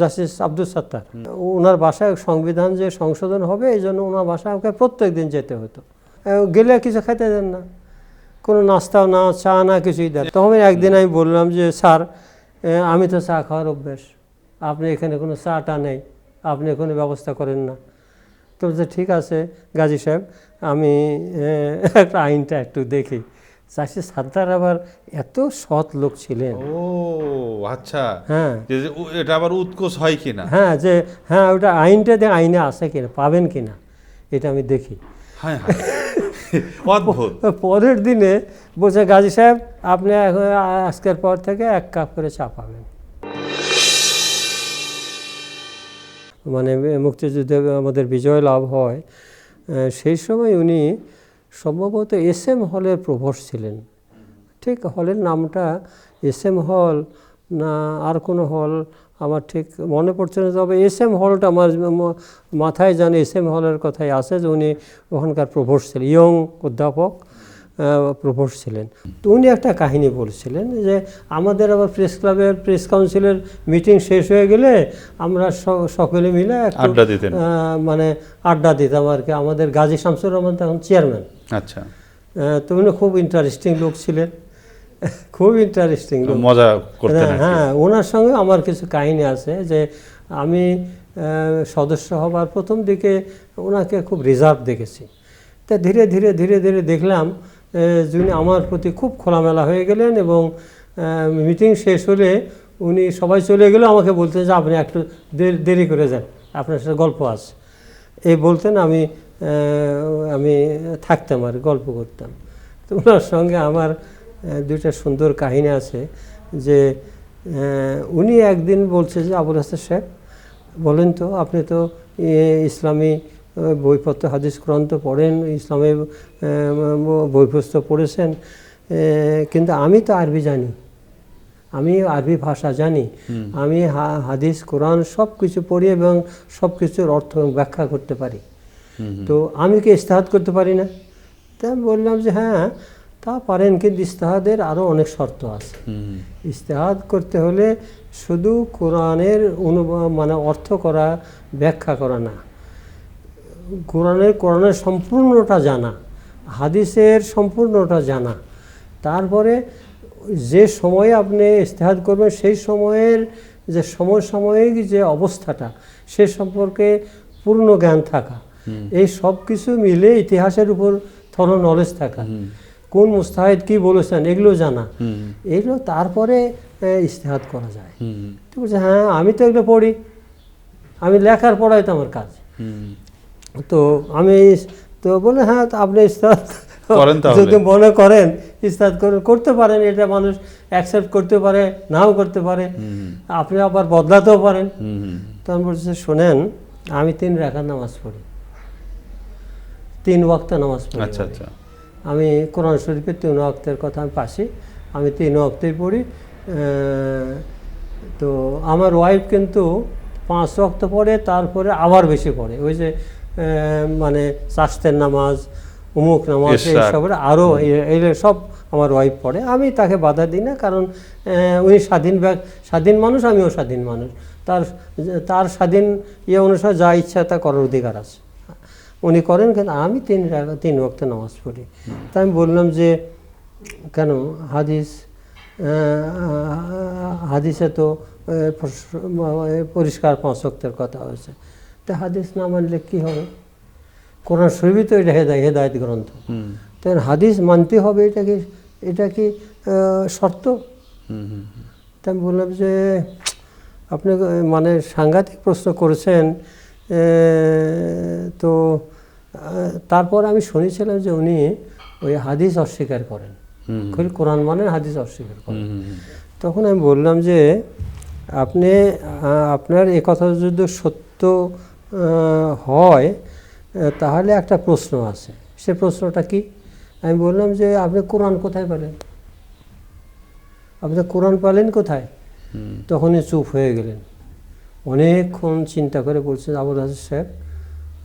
Justice Abdul Sattar. ওনার বাসায় সংবিধান যে সংশোধন হবে, এই জন্য ওনার বাসায় আমাকে প্রত্যেক দিন যেতে হতো। গেলে কিছু খেতে দেন না। কোনো নাস্তাও না, চা না, কিছুই দেন তখন একদিন আমি বললাম যে, স্যার আমি তো চা খাওয়ার অভ্যেস। আপনি এখানে কোনো চাটা নেই। আপনি কোনো ব্যবস্থা করেন না। তো ঠিক আছে গাজী সাহেব, আমি একটা আইনটা একটু দেখি। চাষি সাদ্দার আবার এত সৎ লোক ছিলেন। ও আচ্ছা। হ্যাঁ। এটা আবার উৎকোষ হয় কিনা? হ্যাঁ যে হ্যাঁ ওটা আইনটা দিয়ে আইনে আছে কিনা পাবেন কিনা এটা আমি দেখি। হ্যাঁ হ্যাঁ। অদ্ভুত। পরের দিনে বলছে গাজী সাহেব আপনি আজকের পর থেকে এক কাপ করে চা পাবেন। মানে মুক্তিযুদ্ধে আমাদের বিজয় লাভ হয়। সেই সময় উনি সম্ভবত এস এম হলের প্রভোস্ট ছিলেন। ঠিক হলের নামটা এস এম হল না আর কোনো হল আমার ঠিক মনে পড়ছে না তবে এস এম হলটা আমার মাথায় জানি এস এম হলের কথাই আছে যে উনি ওখানকার প্রভোস্ট ছিলেন ইয়ং অধ্যাপক প্রভোস্ট ছিলেন। তো উনি একটা কাহিনী বলছিলেন যে আমাদের আবার প্রেস ক্লাবের প্রেস কাউন্সিলের মিটিং শেষ হয়ে গেলে আমরা সকলে মিলে আড্ডা দিতেন। মানে আড্ডা দিতাম আর কি। আমাদের গাজী শামসুর রহমান তখন চেয়ারম্যান। আচ্ছা। তো উনি খুব ইন্টারেস্টিং লোক ছিলেন। খুব ইন্টারেস্টিং লোক। মজা করতেন হ্যাঁ ওনার সঙ্গে আমার কিছু কাহিনী আছে যে আমি সদস্য হবার প্রথম দিকে ওনাকে খুব রিজার্ভ দেখেছি। তা ধীরে ধীরে ধীরে ধীরে দেখলাম যিনি আমার প্রতি খুব খোলামেলা হয়ে গেলেন এবং মিটিং শেষ হলে উনি সবাই চলে গেলে আমাকে বলতেন যে আপনি একটু দেরি করে যান আপনার সাথে গল্প আছে। এই বলতেন আমি আমি থাকতাম আর গল্প করতাম। তো ওনার সঙ্গে আমার দুইটা সুন্দর কাহিনী আছে যে উনি একদিন বলছে যে আবুল হাসান সাহেব বলেন তো আপনি তো ইসলামী বইপত্র হাদিস গ্রন্থ পড়েন ইসলামী বইপত্র পড়েছেন কিন্তু আমি তো আরবি জানি। আমি আরবি ভাষা জানি। আমি হাদিস কোরআন সব কিছু পড়ি এবং সব কিছুর অর্থ ব্যাখ্যা করতে পারি। তো আমি কি ইস্তেহাদ করতে পারি না? তা আমি বললাম যে হ্যাঁ তা পারেন কিন্তু ইস্তেহাদের আরও অনেক শর্ত আছে। ইস্তেহাদ করতে হলে শুধু কোরআনের অনু মানে অর্থ করা ব্যাখ্যা করা না। কোরআনের কোরআনের সম্পূর্ণটা জানা হাদিসের সম্পূর্ণটা জানা। তারপরে যে সময়ে আপনি ইস্তেহাদ করবেন সেই সময়ের যে সমসাময়িক যে অবস্থাটা সে সম্পর্কে পূর্ণ জ্ঞান থাকা। এই সব কিছু মিলে ইতিহাসের উপর থরো নলেজ থাকা। কোন মুস্তাহিদ কি বলেছেন এগুলো জানা। এগুলো তারপরে আহ, ইস্তেহাদ করা যায়। তো বলছে হ্যাঁ আমি তো এগুলো পড়ি। আমি লেখার পড়াই তো আমার কাজ। তো আমি তো বলে হ্যাঁ আপনি ইস্তাদ যদি মনে করেন ইস্তাদ করে করতে পারেন এটা মানুষ অ্যাকসেপ্ট করতে পারে নাও করতে পারে। আপনি আবার বদলাতেও পারেন। তখন বলছে শোনেন আমি তিন রাখার নামাজ পড়ি। তিন ওয়াক্ত নামাজ পড়ি আচ্ছা। আচ্ছা। আমি কোরআন শরীফের তিন ওয়াক্তের কথা আমি পাশি। আমি তিন ওয়াক্তেই পড়ি। তো আমার ওয়াইফ কিন্তু পাঁচ ওয়াক্ত পড়ে তারপরে আবার বেশি পড়ে। ওই যে মানে চাষতের নামাজ উমুক নামাজ। এইসবের আরও এগুলো সব আমার ওয়াইফ পড়ে। আমি তাকে বাধা দিই না কারণ উনি স্বাধীন স্বাধীন মানুষ আমিও স্বাধীন মানুষ। তার তার স্বাধীন ইয়ে অনুসারে যা ইচ্ছা তা করার অধিকার আছে। উনি করেন কিন্তু আমি তিন তিন ওয়াক্ত নামাজ পড়ি। তাই আমি বললাম যে কেন? হাদিস হাদিসে তো পরিষ্কার পাঁচ ওয়াক্তের কথা হয়েছে। তা হাদিস না মানলে কী হবে? কোরআন শরীফই তো এটা হেদায় হেদায়ত গ্রন্থ। তাই হাদিস মানতে হবে এটা কি এটা কি শর্ত? হুম, হুম। তা আমি বললাম যে আপনি মানে সাংঘাতিক প্রশ্ন করেছেন তো তারপর আমি শুনেছিলাম যে উনি ওই হাদিস অস্বীকার করেন। খালি কোরআন মানে হাদিস অস্বীকার করেন। তখন আমি বললাম যে আপনি আপনার এ কথা যদি সত্য হয় তাহলে একটা প্রশ্ন আছে। সে প্রশ্নটা কি? আমি বললাম যে আপনি কোরআন কোথায় পেলেন? আপনি কোরআন পেলেন কোথায়? তখনই চুপ হয়ে গেলেন। অনেকক্ষণ চিন্তা করে বলছেন আবুল হাসান সাহেব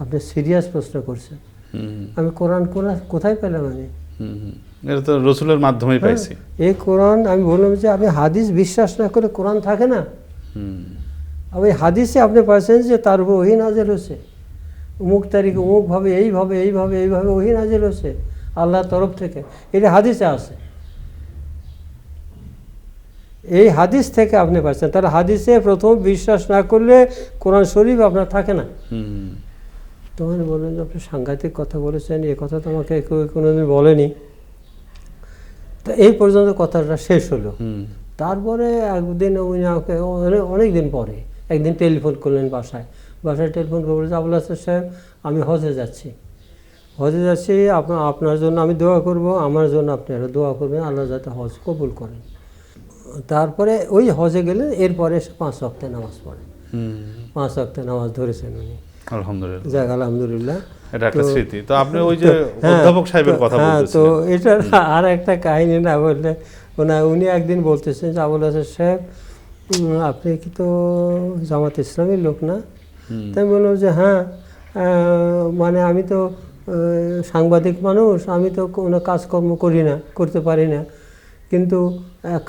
আপনি সিরিয়াস প্রশ্ন করছেন। আমি কোরআন কোথায় পেলাম আমি। এটা তো রসুলের মাধ্যমেই পাইছি এই কোরআন আমি বললাম যে আমি হাদিস বিশ্বাস না করে কোরআন থাকে না? ওই হাদিসে আপনি পাচ্ছেন যে তার উপর ওহি নাজেল হয়েছে। অমুক তারিখে অমুকভাবে এইভাবে এইভাবে এইভাবে ওহি নাজেল হয়েছে আল্লাহর তরফ থেকে। এটা হাদিসে আছে। এই হাদিস থেকে আপনি পাচ্ছেন। তাহলে হাদিসে প্রথম বিশ্বাস না করলে কোরআন শরীফ আপনার থাকে না। হুম। তখন বললেন যে আপনি সাংঘাতিক কথা বলেছেন এ কথা তো আমাকে কেউ কোনোদিন বলেনি। তো এই পর্যন্ত কথাটা শেষ হলো। হুম। তারপরে একদিন উনি আমাকে অনেক- অনেক দিন পরে একদিন টেলিফোন করলেন বাসায়। বাসায় টেলিফোন করে বলেছে আবুল হাসান সাহেব আমি হজে যাচ্ছি। হজে যাচ্ছি আপনার আপনার জন্য আমি দোয়া করব আমার জন্য আপনারা দোয়া করবেন আল্লাহ যাতে হজ কবুল করেন। তারপরে ওই হজে গেলে এরপরে এসে পাঁচ অক্টে নামাজ পড়ে। হুম। পাঁচ অক্টে নামাজ ধরেছেন উনি। আলহামদুলিল্লাহ। যাক আলহামদুলিল্লাহ। এটা একটা স্মৃতি। তো আপনি ওই যে হ্যাঁ, অধ্যাপক সাহেবের তো- কথা হ্যাঁ তো এটার আর একটা কাহিনী না বললে ওনা উনি একদিন বলতেছেন যে আবুল হাসান সাহেব আপনি কি তো জামাত ইসলামের লোক না? তাই বললাম যে হ্যাঁ মানে আমি তো সাংবাদিক মানুষ আমি তো কোনো কাজকর্ম করি না করতে পারি না। কিন্তু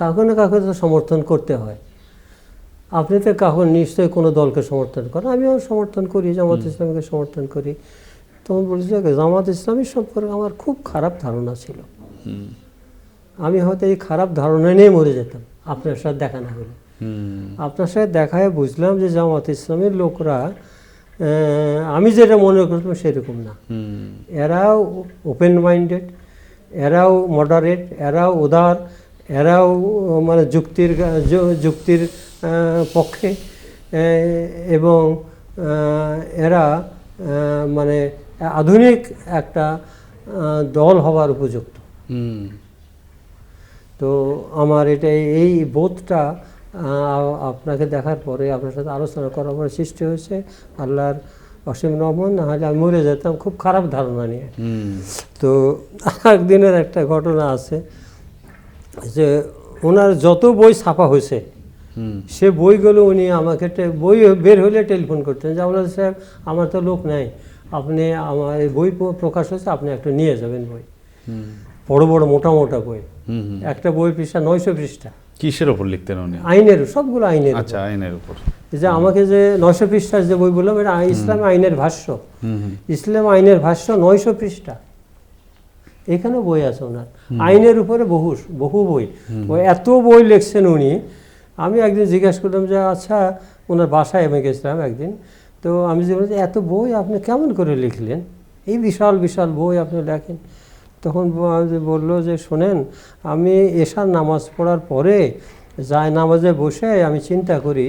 কাউকে না কাউকে তো সমর্থন করতে হয়। আপনি তো কখন নিশ্চয়ই কোনো দলকে সমর্থন করেন আমিও সমর্থন করি জামাত ইসলামকে সমর্থন করি। তখন বলছি জামাত ইসলামী সম্পর্কে আমার খুব খারাপ ধারণা ছিল। আমি হয়তো এই খারাপ ধারণা নিয়ে মরে যেতাম আপনার সাথে দেখা না হলে। হুম, আপনার সাথে দেখায় বুঝলাম যে জামাত ইসলামের লোকরা আমি যেটা মনে করতাম সেরকম না। এরাও ওপেন মাইন্ডেড এরাও মডারেট এরাও উদার এরাও মানে যুক্তির যুক্তির পক্ষে এবং এরা মানে আধুনিক একটা দল হওয়ার উপযুক্ত। তো আমার এটা এই বোধটা আপনাকে দেখার পরে আপনার সাথে আলোচনা করার পরে সৃষ্টি হয়েছে। আল্লাহর অসীম রহমান না হলে আমি মরে যেতাম খুব খারাপ ধারণা নিয়ে। হুম, তো একদিনের একটা ঘটনা আছে যে ওনার যত বই ছাপা হয়েছে সে বইগুলো উনি আমাকে বই বের হলে টেলিফোন করতেন যে হাসান সাহেব আমার তো লোক নাই আপনি আমার এই বই প্রকাশ হয়েছে আপনি একটা নিয়ে যাবেন বই। হুম, বড় বড় মোটা মোটা বই। একটা বই পৃষ্ঠা নয়শো পৃষ্ঠা। কিসের ওপর লিখতেন উনি? আইনের সবগুলো আইনের আচ্ছা আইনের উপর। যে আমাকে যে নয়শো পৃষ্ঠার যে বই বললাম এটা ইসলাম আইনের ভাষ্য। ইসলাম আইনের ভাষ্য নয়শো পৃষ্ঠা। এখানেও বই আছে ওনার। আইনের উপরে বহু বহু বই। ও এত বই লিখছেন উনি। আমি একদিন জিজ্ঞাসা করলাম যে আচ্ছা ওনার বাসায় আমি গেছিলাম একদিন। তো আমি যে এত বই আপনি কেমন করে লিখলেন? এই বিশাল বিশাল বই আপনি লেখেন। তখন বলল যে শোনেন আমি এশার নামাজ পড়ার পরে যায় নামাজে বসে আমি চিন্তা করি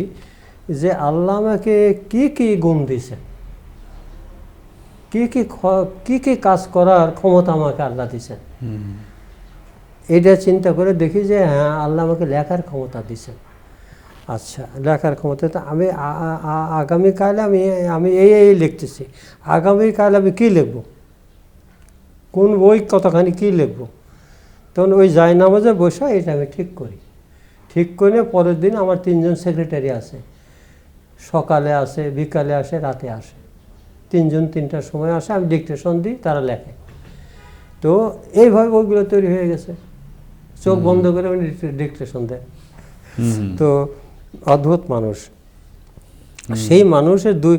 যে আল্লাহ আমাকে কী কী গুণ দিয়েছেন কী কী কী কী কাজ করার ক্ষমতা আমাকে আল্লাহ দিয়েছেন এটা চিন্তা করে দেখি যে হ্যাঁ আল্লাহ আমাকে লেখার ক্ষমতা দিয়েছেন আচ্ছা লেখার ক্ষমতা তো আমি আগামীকাল আমি আমি এই এই লিখতেছি। আগামীকাল আমি কী লিখব? কোন বই কতখানি কী লিখব? তখন ওই জায়নামাজে বসে এটা আমি ঠিক করি। ঠিক করে পরের দিন আমার তিনজন সেক্রেটারি আছে সকালে আসে বিকালে আসে রাতে আসে। তিনজন তিনটার সময় আসে আমি ডিকটেশন দিই তারা লেখে। তো এইভাবে বইগুলো তৈরি হয়ে গেছে। চোখ বন্ধ করে উনি ডিকটেশন দেয় তো অদ্ভুত মানুষ। সেই মানুষের দুই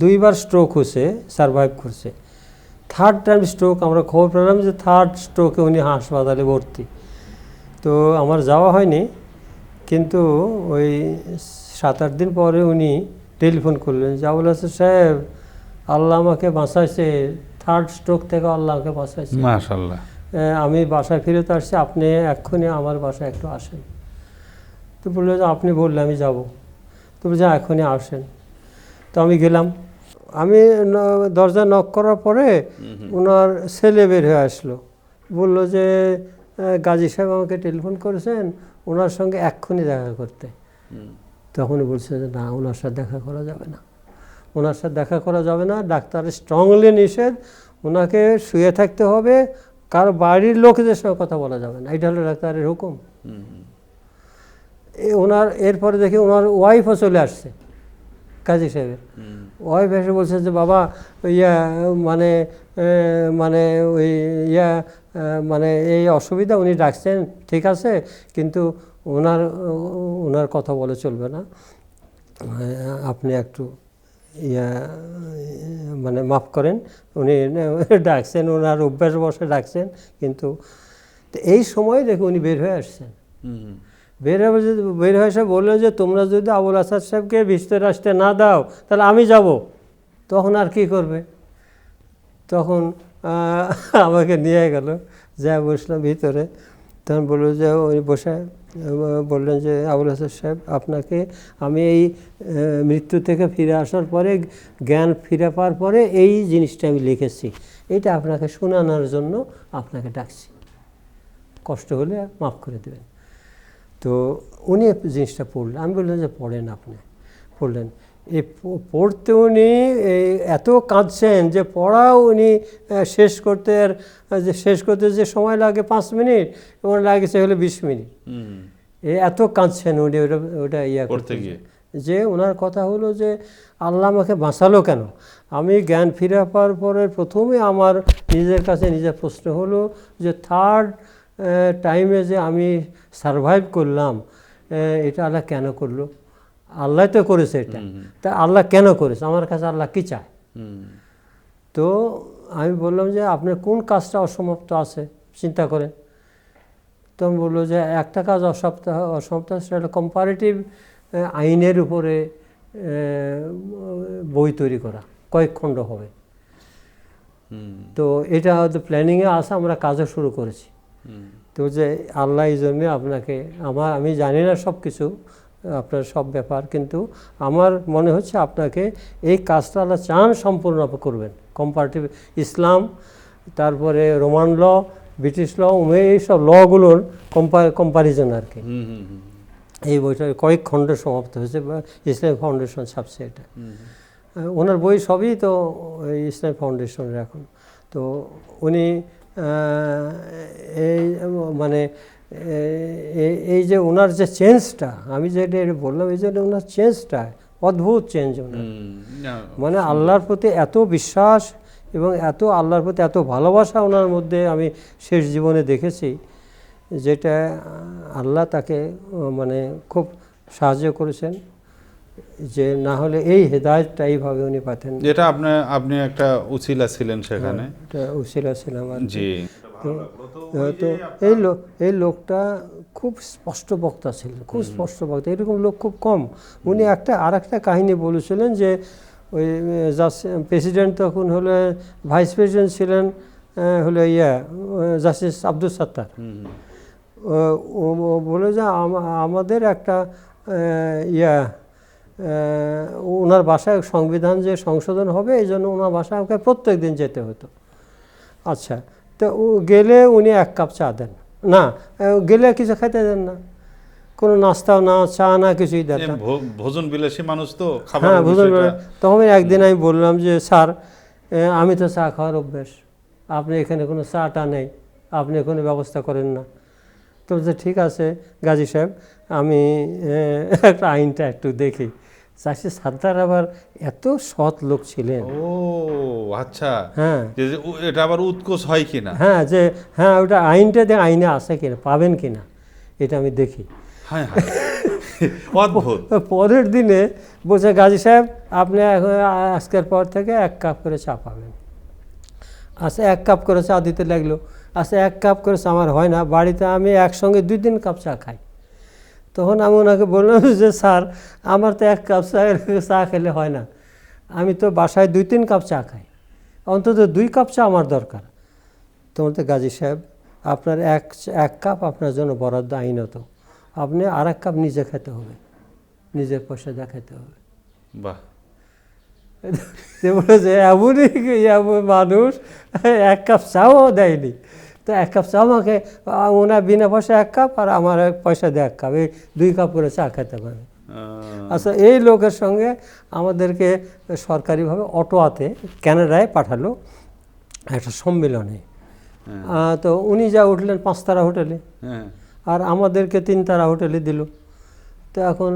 দুইবার স্ট্রোক হয়েছে সারভাইভ করছে। থার্ড টাইম স্ট্রোক আমরা খবর পেলাম যে থার্ড স্ট্রোকে উনি হাসপাতালে ভর্তি। তো আমার যাওয়া হয়নি কিন্তু ওই সাত আট দিন পরে উনি টেলিফোন করলেন যে হাসান সাহেব আল্লাহ আমাকে বাঁচাইছে থার্ড স্ট্রোক থেকে আল্লাহ আমাকে বাঁচাইছে। মাশাল্লাহ আমি বাসায় ফেরত আসছি আপনি এক্ষুনি আমার বাসায় একটু আসেন। তো বলল যে আপনি বললে আমি যাব। তো বলছে "হ্যাঁ, এখনই আসেন। তো আমি গেলাম। আমি দরজা নক করার পরে ওনার ছেলে বের হয়ে আসলো। বলল যে গাজী সাহেব আমাকে টেলিফোন করেছেন ওনার সঙ্গে এক্ষুনি দেখা করতে। তখন বলছে যে না ওনার সাথে দেখা করা যাবে না। ওনার সাথে দেখা করা যাবে না ডাক্তার স্ট্রংলি নিষেধ ওনাকে শুয়ে থাকতে হবে কার বাড়ির লোকদের সঙ্গে কথা বলা যাবে না। এটা হলো ডাক্তারের হুকুম। ওনার এরপরে দেখি ওনার ওয়াইফও চলে আসছে। কাজী সাহেবের। ওয়াইফ এসে বলছে যে বাবা ইয়া মানে মানে ওই ইয়া মানে এই অসুবিধা উনি ডাকছেন ঠিক আছে কিন্তু ওনার ওনার কথা বলে চলবে না। আপনি একটু ইয়া মানে মাফ করেন উনি ডাকছেন ওনার অভ্যাস বসে ডাকছেন কিন্তু এই সময় দেখে উনি বের হয়ে আসছেন। বের হয়ে বের হয়ে এসে বললেন যে, তোমরা যদি আবুল আসাদ সাহেবকে ভিতরে আসতে না দাও, তাহলে আমি যাব। তখন আর কি করবে? তখন আমাকে নিয়ে গেল যা বসলাম ভিতরে। তখন বলল যে উনি বসে, বললেন যে, আবুল হাসান সাহেব, আপনাকে আমি এই মৃত্যু থেকে ফিরে আসার পরে, জ্ঞান ফিরে পাওয়ার পরে এই জিনিসটা আমি লিখেছি। এটা আপনাকে শোনানোর জন্য আপনাকে ডাকছি। কষ্ট হলে মাফ করে দেবেন। তো উনি জিনিসটা পড়লেন। আমি বললাম যে পড়েন আপনি। পড়লেন। এই প- পড়তে উনি এত কাঁদছেন যে পড়া উনি শেষ করতে আর যে শেষ করতে যে সময় লাগে পাঁচ মিনিট ওনার লাগেছে হলো বিশ মিনিট। এত কাঁদছেন উনি ওটা ওটা ইয়া করতে গিয়ে। যে ওনার কথা হলো যে আল্লাহ আমাকে বাঁচালো কেন? আমি জ্ঞান ফিরে পাওয়ার পরে প্রথমে আমার নিজের কাছে নিজের প্রশ্ন হলো যে থার্ড টাইমে যে আমি সারভাইভ করলাম এটা আল্লাহ কেন করল? আল্লাহ তো করেছে এটা। তা আল্লাহ কেন করেছে? আমার কাছে আল্লাহ কী চায়? তো আমি বললাম যে আপনার কোন কাজটা অসমাপ্ত আছে? চিন্তা করেন। তো আমি বলল যে একটা কাজ অসমাপ্ত আছে, সেটা কম্পারেটিভ আইনের উপরে বই তৈরি করা। কয়েক খণ্ড হবে। তো এটা হয়তো প্ল্যানিংয়ে আসা আমরা কাজও শুরু করেছি। তো যে আল্লাহ এই জন্যে আপনাকে আমার আমি জানি না সব কিছু আপনার সব ব্যাপার কিন্তু আমার মনে হচ্ছে আপনাকে এই কাজটা আল্লাহ চান সম্পূর্ণ করবেন। কম্পারেটিভ ইসলাম তারপরে রোমান ল ব্রিটিশ ল উমে এইসব লগুলোর কম্পারিজন আর কি। এই বইটা কয়েক খণ্ড সমাপ্ত হয়েছে বা ইসলাম ফাউন্ডেশন ছাপছে এটা। ওনার বই সবই তো ওই ইসলাম ফাউন্ডেশনের এখন। তো উনি এই মানে এই যে ওনার যে চেঞ্জটা আমি যেটা এটা বললাম এই যে ওনার চেঞ্জটা অদ্ভুত চেঞ্জ ওনার। মানে আল্লাহর প্রতি এত বিশ্বাস এবং এত আল্লাহর প্রতি এত ভালোবাসা ওনার মধ্যে আমি শেষ জীবনে দেখেছি যেটা আল্লাহ তাকে মানে খুব সাহায্য করেছেন। যে না হলে এই হেদায়তটা এইভাবে উনি পাতেন। যেটা আপনার আপনি একটা উচিলা ছিলেন সেখানে। এটা উশিলা ছিলাম আর জি। তো এই লোক এই লোকটা খুব স্পষ্ট বক্তা ছিলেন খুব স্পষ্ট বক্তা এরকম লোক খুব কম। উনি একটা আর একটা কাহিনী বলেছিলেন যে ওই প্রেসিডেন্ট তখন হলো ভাইস প্রেসিডেন্ট ছিলেন হলো ইয়া জাস্টিস আব্দুল সাত্তার। বলে যে আমাদের একটা ইয়া ওনার বাসায় সংবিধান যে সংশোধন হবে এই জন্য ওনার বাসায় আমাকে প্রত্যেক দিন যেতে হতো। আচ্ছা তো গেলে উনি এক কাপ চা দেন। না গেলে কিছু খাইতে দেন না। কোনো নাস্তাও না চা না কিছুই দেন ভোজন বিলাসী মানুষ তো হ্যাঁ বুঝলেন তখন একদিন আমি বললাম যে স্যার আমি তো চা খাওয়ার অভ্যেস। আপনি এখানে কোনো চা টা নেই। আপনি কোনো ব্যবস্থা করেন না। তো ঠিক আছে গাজী সাহেব আমি একটা আইনটা একটু দেখি। চাষি সাদ্দার আবার এত সৎ লোক ছিলেন। ও আচ্ছা। হ্যাঁ। এটা আবার উৎকোষ হয় কিনা? হ্যাঁ যে হ্যাঁ ওটা আইনটা দিয়ে আইনে আছে কিনা পাবেন কিনা এটা আমি দেখি। হ্যাঁ হ্যাঁ। অদ্ভুত। পরের দিনে বলছে গাজী সাহেব আপনি এখন আজকের পর থেকে এক কাপ করে চা পাবেন। আচ্ছা এক কাপ করে চা দিতে লাগল। আচ্ছা এক কাপ করে চা আমার হয় না বাড়িতে আমি একসঙ্গে দুই দিন কাপ চা খাই। তখন আমি ওনাকে বললাম যে স্যার আমার তো এক কাপ চা চা খেলে হয় না। আমি তো বাসায় দুই তিন কাপ চা খাই। অন্তত দুই কাপ চা আমার দরকার। তোমার তো গাজী সাহেব আপনার এক এক কাপ আপনার জন্য বরাদ্দ আইনত। আপনি আর এক কাপ নিজে খেতে হবে। নিজের পয়সা দিয়ে খেতে হবে। বাহ। যে এমনই এমন মানুষ এক কাপ চাও দেয়নি। তো এক কাপ চা আমাকে ওনার বিনা পয়সা এক কাপ আর আমার এক পয়সা দিয়ে এক কাপ। এই দুই কাপ করে চা খেতে পারে। আচ্ছা এই লোকের সঙ্গে আমাদেরকে সরকারিভাবে অটোয়াতে ক্যানাডায় পাঠালো একটা সম্মেলনে। হ্যাঁ। তো উনি যা উঠলেন পাঁচতারা হোটেলে। হ্যাঁ। আর আমাদেরকে তিনতারা হোটেলে দিল। তো এখন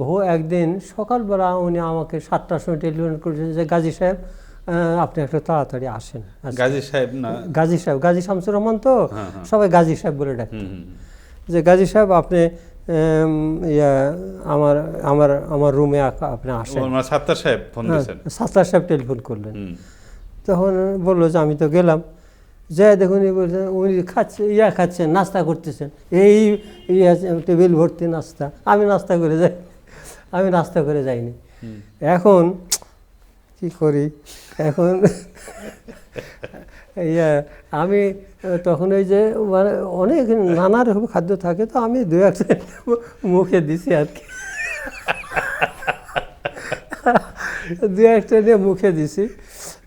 বহু একদিন সকালবেলা উনি আমাকে সাতটার সময় টেলিফোন করেছেন যে গাজী সাহেব আপনি একটু তাড়াতাড়ি আসেন। আজকে। গাজী সাহেব না? গাজী সাহেব গাজী শামসুর রহমান তো? হ্যাঁ, হ্যাঁ। সবাই গাজী সাহেব বলে ডাকে। হুম হুম যে গাজী সাহেব আপনি ইয়া আমার আমার আমার রুমে আপনি আসেন। সাত্তার সাহেব ফোন হ্যাঁ, দিয়েছেন? সাত্তার সাহেব টেলিফোন করলেন। তখন বলল যে আমি তো গেলাম। যে দেখুন বলছেন উনি খাচ্ছে ইয়া খাচ্ছেন নাস্তা করতেছেন। এই ইয়া টেবিল ভর্তি নাস্তা। আমি নাস্তা করে যাই আমি নাস্তা করে যাইনি। এখন কি করি? এখন ইয়া আমি তখন ওই যে মানে অনেক নানা রকম খাদ্য থাকে তো আমি দু একটা মুখে দিছি আর কি। দু একটা নিয়ে মুখে দিছি।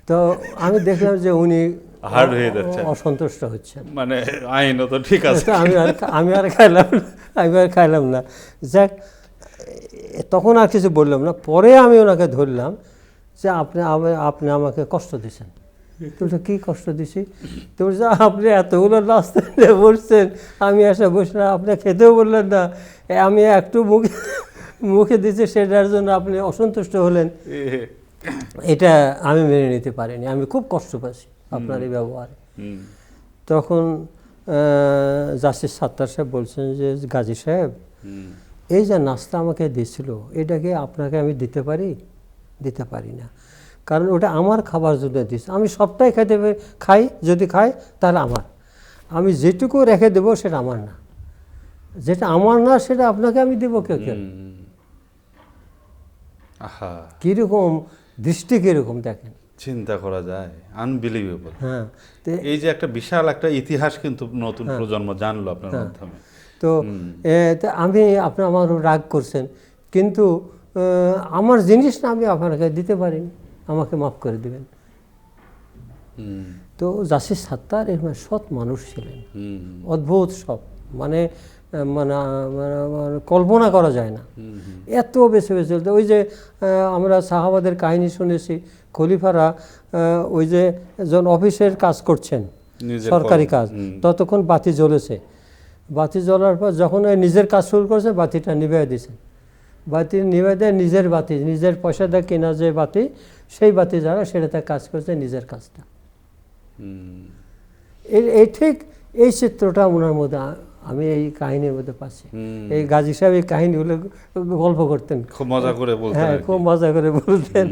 তো আমি দেখলাম যে উনি Hard হয়ে যাচ্ছেন। অসন্তুষ্ট হচ্ছে। মানে আইন তো ঠিক আছে। আমি আর আমি আর খাইলাম না আমি আর খাইলাম না। যাক তখন আর কিছু বললাম না। পরে আমি ওনাকে ধরলাম। যে আপনি আমা- আপনি আমাকে কষ্ট দিয়েছেন তো কি কষ্ট দিছি? তো বলছে আপনি এতগুলো নাস্তা নিয়ে বসছেন আমি এসে বসলাম আপনি খেতেও বললেন না। আমি একটু মুখে মুখে দিচ্ছি সেটার জন্য আপনি অসন্তুষ্ট হলেন। এটা আমি মেনে নিতে পারিনি। আমি খুব কষ্ট পাচ্ছি আপনার এই ব্যবহারে। তখন জাসির সাত্তার সাহেব বলছেন যে গাজী সাহেব এই যে নাস্তা আমাকে দিয়েছিল এটাকে আপনাকে আমি দিতে পারি? দিতে পারি না। কারণ ওটা আমার খাবার জন্য দিয়েছে আমি সবটাই খেতে খাই যদি খাই তাহলে আমার। আমি যেটুকু রেখে দেবো সেটা আমার না। যেটা আমার না সেটা আপনাকে আমি দেবো কে কে হুম। আহা। কীরকম দৃষ্টি কীরকম দেখেন। চিন্তা করা যায়। আনবিলিভেবল হ্যাঁ এই যে একটা বিশাল একটা ইতিহাস কিন্তু নতুন প্রজন্ম জানলো আপনার মাধ্যমে। তো আমি আপনি আমার রাগ করছেন। কিন্তু আহ, জিনিস না আমি আপনাকে দিতে পারিনি আমাকে মাফ করে দিবেন। তো জাসির সাত্তার এরকম সৎ মানুষ ছিলেন। অদ্ভুত সব। মানে মানে মানে মানে কল্পনা করা যায় না। এত বেছে বেছে চলতো ওই যে আমরা সাহাবাদের কাহিনী শুনেছি খলিফারা ওই যে যখন অফিসের কাজ করছেন সরকারি কাজ ততক্ষণ বাতি জ্বলেছে। বাতি জ্বলার পর যখন ওই নিজের কাজ শুরু করেছে বাতিটা নিভিয়ে দিয়েছেন বাতি নিবেদে নিজের বাতি নিজের পয়সা দিয়ে কেনা যে বাতি সেই বাতি যারা সেটাতে কাজ করছে নিজের কাজটা। হুম। এই এই ঠিক এই চিত্রটা ওনার মধ্যে আমি এই কাহিনীর মধ্যে পাচ্ছি। এই গাজী সাহেব এই কাহিনীগুলো গল্প করতেন। খুব মজা করে বলতেন হ্যাঁ খুব মজা করে বলতেন।